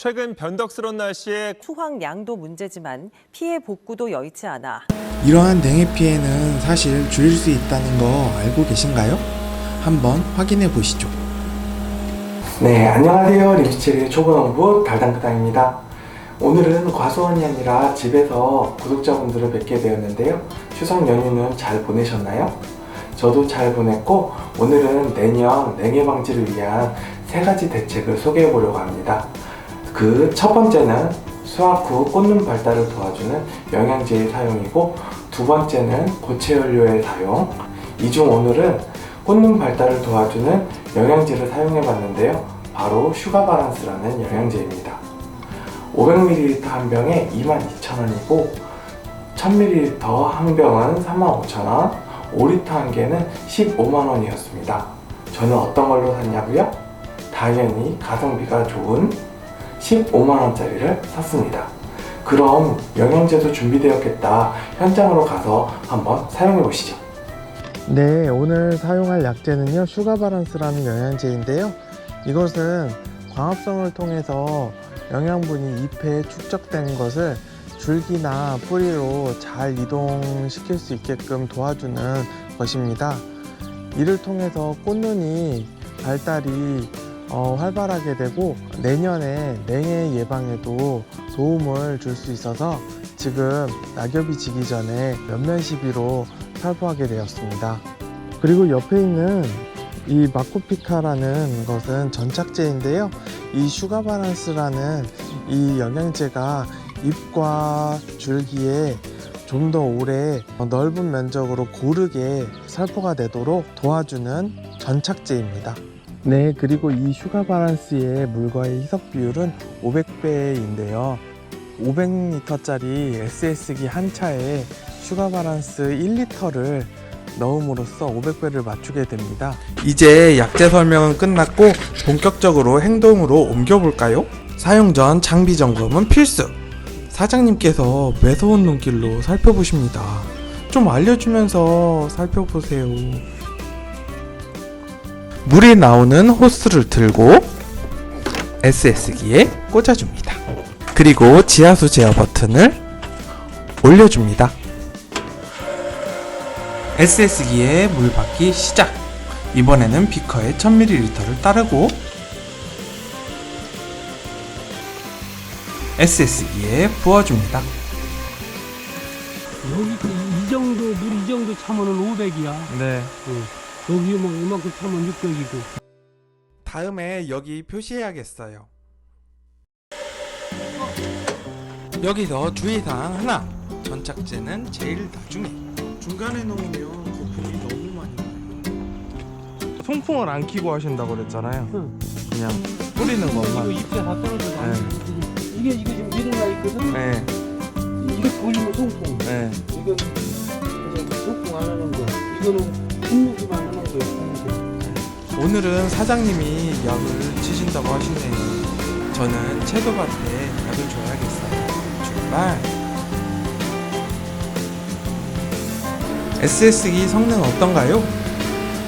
최근 변덕스러운 날씨에 수확량도 문제지만 피해 복구도 여의치 않아 이러한 냉해 피해는 사실 줄일 수 있다는 거 알고 계신가요? 한번 확인해 보시죠. 네, 안녕하세요. 림스체리의 초보농부 달당크당입니다. 오늘은 과수원이 아니라 집에서 구독자분들을 뵙게 되었는데요. 추석 연휴는 잘 보내셨나요? 저도 잘 보냈고 오늘은 내년 냉해 방지를 위한 세 가지 대책을 소개해 보려고 합니다. 그 첫 번째는 수확 후 꽂는 발달을 도와주는 영양제의 사용이고 두 번째는 고체 연료의 사용. 이 중 오늘은 꽂는 발달을 도와주는 영양제를 사용해 봤는데요. 바로 슈가 바란스라는 영양제입니다. 500ml 한 병에 22,000원이고 1000ml 한 병은 35,000원, 5리터 한 개는 15만원이었습니다. 저는 어떤 걸로 샀냐고요? 당연히 가성비가 좋은 15만원짜리를 샀습니다. 그럼 영양제도 준비되었겠다. 현장으로 가서 한번 사용해 보시죠. 네, 오늘 사용할 약재는요, 슈가 바란스라는 영양제인데요. 이것은 광합성을 통해서 영양분이 잎에 축적된 것을 줄기나 뿌리로 잘 이동시킬 수 있게끔 도와주는 것입니다. 이를 통해서 꽃눈이 발달이 어, 활발하게 되고 내년에 냉해 예방에도 도움을 줄 수 있어서 지금 낙엽이 지기 전에 몇몇 시비로 살포하게 되었습니다. 그리고 옆에 있는 이 마코피카라는 것은 전착제인데요. 이 슈가 바란스라는 이 영양제가 잎과 줄기에 좀 더 오래 넓은 면적으로 고르게 살포가 되도록 도와주는 전착제입니다. 네, 그리고 이 슈가 바란스의 물과의 희석 비율은 500배인데요. 500리터짜리 SS기 한 차에 슈가 바란스 1리터를 넣음으로써 500배를 맞추게 됩니다. 이제 약재 설명은 끝났고 본격적으로 행동으로 옮겨볼까요? 사용 전 장비 점검은 필수! 사장님께서 매서운 눈길로 살펴보십니다. 좀 알려주면서 살펴보세요. 물이 나오는 호스를 들고 SS기에 꽂아줍니다. 그리고 지하수 제어 버튼을 올려줍니다. SS기에 물 받기 시작! 이번에는 비커에 1000ml를 따르고 SS기에 부어줍니다. 여기 그이 정도 물 이 정도 차면은 500이야. 네. 여기 뭐 이만큼 차면 600이고. 다음에 여기 표시해야겠어요. 여기서 주의사항 하나. 전착제는 제일 나중에. 중간에 놓으면 거품이 너무 많이 나요. 송풍을 안 키고 하신다고 그랬잖아요. 응. 그냥 뿌리는 이거 것만. 잎에 다 떨어져. 가 네. 이게 이거 지금 미동나 있거든. 네, 이거 보이면 송풍. 네. 이건 이제 송풍 안 하는 거. 이거는 분무기만 하는 거. 오늘은 사장님이 약을 치신다고 하시네요. 저는 채소밭에 약을 줘야겠어요. 출발! SS기 성능 어떤가요?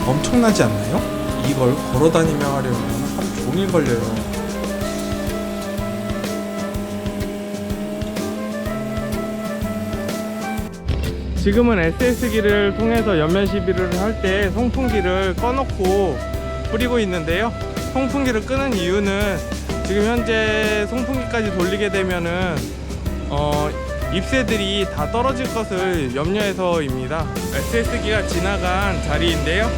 엄청나지 않나요? 이걸 걸어 다니며 하려면 하루 종일 걸려요. 지금은 SS기를 통해서 연면 시비를 할 때 송풍기를 꺼놓고 뿌리고 있는데요. 송풍기를 끄는 이유는 지금 현재 송풍기까지 돌리게 되면은 어, 잎새들이 다 떨어질 것을 염려해서입니다. SS기가 지나간 자리인데요.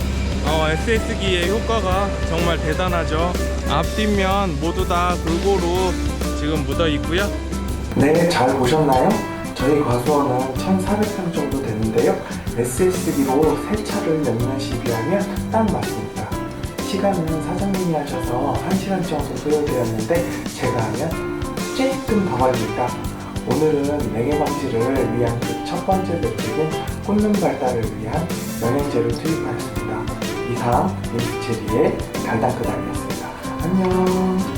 어, SS기의 효과가 정말 대단하죠. 앞뒷면 모두 다 골고루 지금 묻어 있고요. 네, 잘 보셨나요? 저희 과수원은 1,400평 정도 되는데요. SS기로 세 차를 몇몇 시비하면 딱 맞습니다. 시간은 사장님이 하셔서 1시간 정도 소요되었는데 제가 하면 조금 더 걸립니다. 오늘은 냉해 방지를 위한 그 첫 번째 대책은 꽂는 발달을 위한 영양제를 투입하였습니다. 이상 림스체리의 달달크당이었습니다. 안녕.